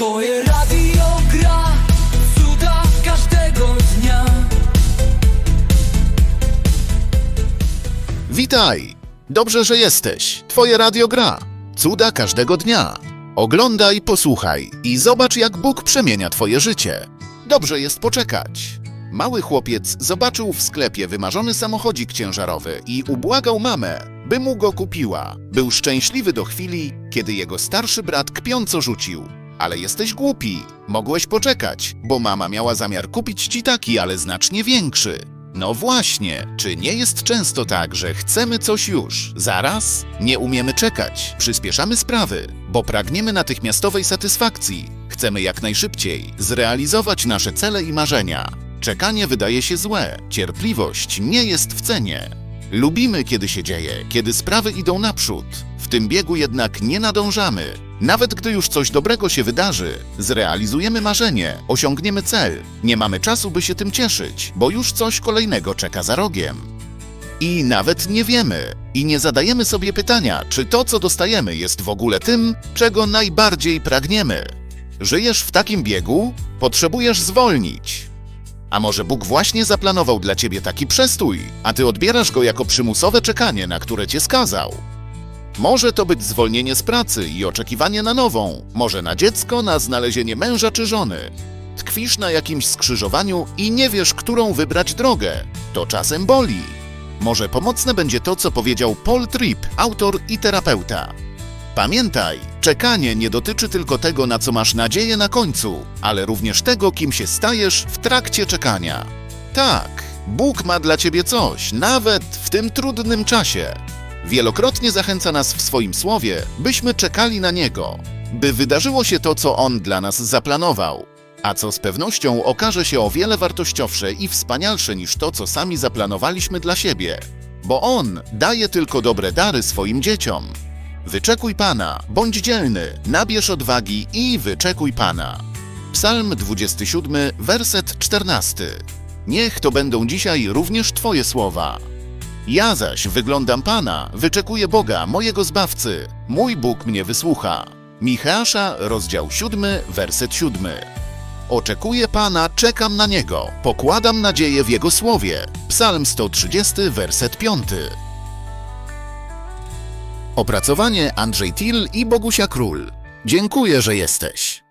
Twoje radio gra cuda każdego dnia. Witaj! Dobrze, że jesteś. Twoje radio gra. Cuda każdego dnia. Oglądaj, posłuchaj i zobacz, jak Bóg przemienia Twoje życie. Dobrze jest poczekać. Mały chłopiec zobaczył w sklepie wymarzony samochodzik ciężarowy i ubłagał mamę, by mu go kupiła. Był szczęśliwy do chwili, kiedy jego starszy brat kpiąco rzucił. Ale jesteś głupi. Mogłeś poczekać, bo mama miała zamiar kupić ci taki, ale znacznie większy. No właśnie, czy nie jest często tak, że chcemy coś już, zaraz? Nie umiemy czekać, przyspieszamy sprawy, bo pragniemy natychmiastowej satysfakcji. Chcemy jak najszybciej zrealizować nasze cele i marzenia. Czekanie wydaje się złe, cierpliwość nie jest w cenie. Lubimy, kiedy się dzieje, kiedy sprawy idą naprzód. W tym biegu jednak nie nadążamy. Nawet gdy już coś dobrego się wydarzy, zrealizujemy marzenie, osiągniemy cel, nie mamy czasu, by się tym cieszyć, bo już coś kolejnego czeka za rogiem. I nawet nie wiemy, i nie zadajemy sobie pytania, czy to, co dostajemy, jest w ogóle tym, czego najbardziej pragniemy. Żyjesz w takim biegu? Potrzebujesz zwolnić. A może Bóg właśnie zaplanował dla ciebie taki przestój, a ty odbierasz go jako przymusowe czekanie, na które cię skazał? Może to być zwolnienie z pracy i oczekiwanie na nową, może na dziecko, na znalezienie męża czy żony. Tkwisz na jakimś skrzyżowaniu i nie wiesz, którą wybrać drogę. To czasem boli. Może pomocne będzie to, co powiedział Paul Tripp, autor i terapeuta. Pamiętaj, czekanie nie dotyczy tylko tego, na co masz nadzieję na końcu, ale również tego, kim się stajesz w trakcie czekania. Tak, Bóg ma dla ciebie coś, nawet w tym trudnym czasie. Wielokrotnie zachęca nas w swoim słowie, byśmy czekali na Niego, by wydarzyło się to, co On dla nas zaplanował, a co z pewnością okaże się o wiele wartościowsze i wspanialsze niż to, co sami zaplanowaliśmy dla siebie, bo On daje tylko dobre dary swoim dzieciom. Wyczekuj Pana, bądź dzielny, nabierz odwagi i wyczekuj Pana. Psalm 27, werset 14. Niech to będą dzisiaj również Twoje słowa. Ja zaś wyglądam Pana, wyczekuję Boga, mojego Zbawcy. Mój Bóg mnie wysłucha. Micheasza, rozdział 7, werset 7. Oczekuję Pana, czekam na Niego, pokładam nadzieję w Jego słowie. Psalm 130, werset 5. Opracowanie Andrzej Till i Bogusia Król. Dziękuję, że jesteś.